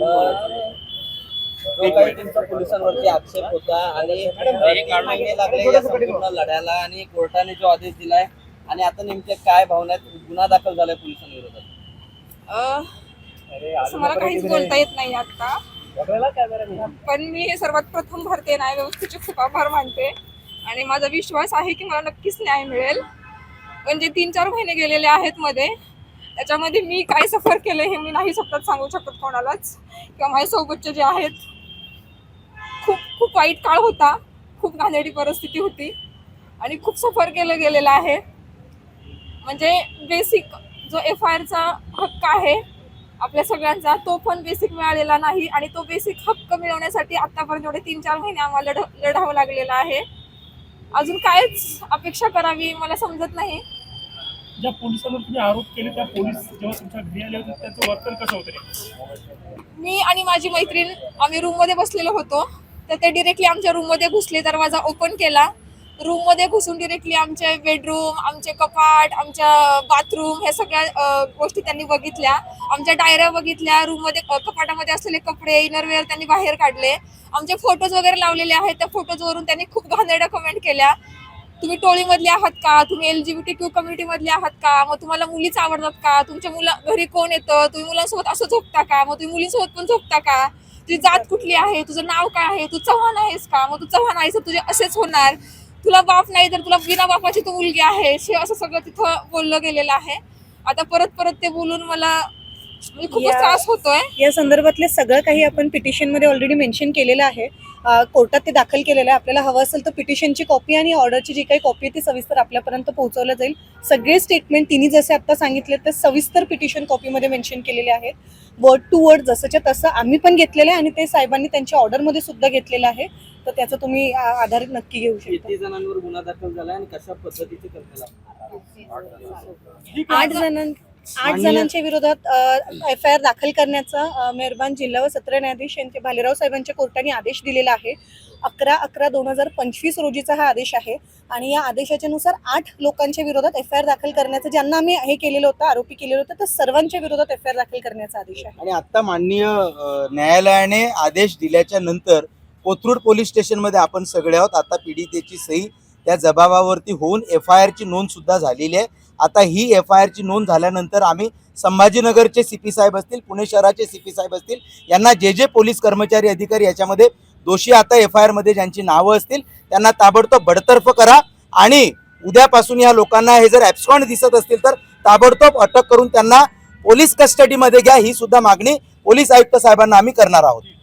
जो काही तुमचा पोलिसांवरती आक्षेप होता आणि एक महिने लागले या संपूर्ण लढ्याला आणि कोर्टाने जो आदेश दिलाय आणि आता नेमके काय भावना आहेत? गुन्हा दाखल झालाय पोलिसांविरोधात असं मला काहीच बोलता येत नाही आता. पण मी हे सर्वात प्रथम भारतीय न्याय व्यवस्थेचे खूप आभार मानते. आणि माझा विश्वास आहे की मला नक्कीच न्याय मिळेल. पण जे तीन चार महिने गेलेले आहेत मध्ये. त्याच्यामध्ये मी काय सफर केलं हे मी नाही शब्दात सांगू शकत कोणालाच. किंवा माझ्यासोबतचे जे आहेत खूप खूप वाईट काळ होता. खूप घाणेरडी परिस्थिती होती. आणि खूप सफर केलं गेलेलं आहे. म्हणजे बेसिक जो एफ आय आरचा हक्क आहे आपल्या सगळ्यांचा तो पण बेसिक मिळालेला नाही. आणि तो बेसिक हक्क मिळवण्यासाठी आत्तापर्यंत एवढे तीन चार महिने आम्हाला लढ लढावं लागलेलं आहे. अजून कायच अपेक्षा करावी मला समजत नाही. ज्या पोलिसांवर तुम्ही आरोप केले त्या पोलीस जेव्हा तुमच्या घरी आले होते त्याचं वर्तन कसं होतं मी आणि माझी मैत्रीण आम्ही रूममध्ये बसलेलो होतो. तर ते डिरेक्टली आमच्या रूममध्ये घुसले दरवाजा ओपन केला. रूममध्ये घुसून डिरेक्टली आमचे बेडरूम आमचे कपाट आमच्या बाथरूम ह्या सगळ्या गोष्टी त्यांनी बघितल्या. आमच्या डायऱ्या बघितल्या रूममध्ये मध्ये कपाटामध्ये असलेले कपडे इनरवेअर त्यांनी बाहेर काढले. आमचे फोटोज वगैरे लावलेले आहेत त्या फोटोजवरून त्यांनी खूप घाणेरड्या कमेंट केल्या. तुम्ही टोळीमधले आहात का? तुम्ही L G B T Q community मधले आहात का? मग तुम्हाला मुलीच आवडतात का? तुमच्या मुला घरी कोण येतं? तुम्ही मुलांसोबत असं झोपता का? मग तुम्ही मुलींसोबत पण झोपता का? तुझी जात कुठली आहे? तुझं नाव काय आहे? तू चव्हाण आहेस का? मग तू चव्हाण आहेस तुझे असेच होणार. तुला बाप नाही तर तुला बिना बापाची तू मुलगी आहे हे असं सगळं तिथं बोललं गेलेलं आहे. आता परत परत ते बोलून मला म्हणजे खूपच या- त्रास होतोय. या संदर्भातले सगळं काही आपण पिटिशनमध्ये ऑलरेडी मेन्शन केलेलं आहे. अ, कोर्टात ते दाखल केलेलं आहे. आपल्याला हवं असेल तर पिटिशनची कॉपी आणि ऑर्डरची जी काही कॉपी आहे ती सविस्तर आपल्यापर्यंत पोहोचवलं जाईल. सगळे स्टेटमेंट तिने जसे आता सांगितले ते सविस्तर पिटिशन कॉपीमध्ये मेन्शन केलेले आहेत. वर्ड टू वर्ड जसंच्या तसं आम्ही पण घेतलेलं आहे आणि ते साहेबांनी त्यांच्या ऑर्डरमध्ये सुद्धा घेतलेलं आहे. तर त्याचं तुम्ही आ, आधार नक्की घेऊ शकता. किती जणांवर गुन्हा दाखल झालाय आणि कशा पद्धतीचे कल्पना आठ जणां आठ जणांच्या विरोधात एफ आय आर दाखल करण्याचा मेहरबान जिल्हा व सत्र न्यायाधीश यांचे भालेराव साहेबांच्या कोर्टाने आदेश दिलेला आहे. अकरा अकरा दोन हजार पंचवीस रोजीचा हा आदेश आहे आणि या आदेशाच्या नुसार आठ लोकांच्या विरोधात एफ आय आर दाखल करण्याचं ज्यांना आम्ही हे केलेलं होतं आरोपी केलेलं होतं तर सर्वांच्या विरोधात एफ आय आर दाखल करण्याचा आदेश आहे. आणि आता माननीय न्यायालयाने आदेश दिल्याच्या नंतर कोथरूड पोलीस स्टेशनमध्ये आपण सगळे आहोत. आता पीडितेची सही त्या जबाबावरती होऊन एफ आय आरची नोंद सुद्धा झालेली आहे. आता ही एफ आय आरची नोंद झाल्यानंतर आम्ही संभाजीनगरचे सी पी साहेब असतील पुणे शहराचे सी पी साहेब असतील यांना जे जे पोलीस कर्मचारी अधिकारी याच्यामध्ये दोषी आता एफ आय आरमध्ये ज्यांची नावं असतील त्यांना ताबडतोब बडतर्फ करा. आणि उद्यापासून या लोकांना हे जर ॲब्स्कॉन्ड दिसत असतील तर ताबडतोब अटक करून त्यांना पोलीस कस्टडीमध्ये घ्या. ही सुद्धा मागणी पोलीस आयुक्त साहेबांना आम्ही करणार आहोत.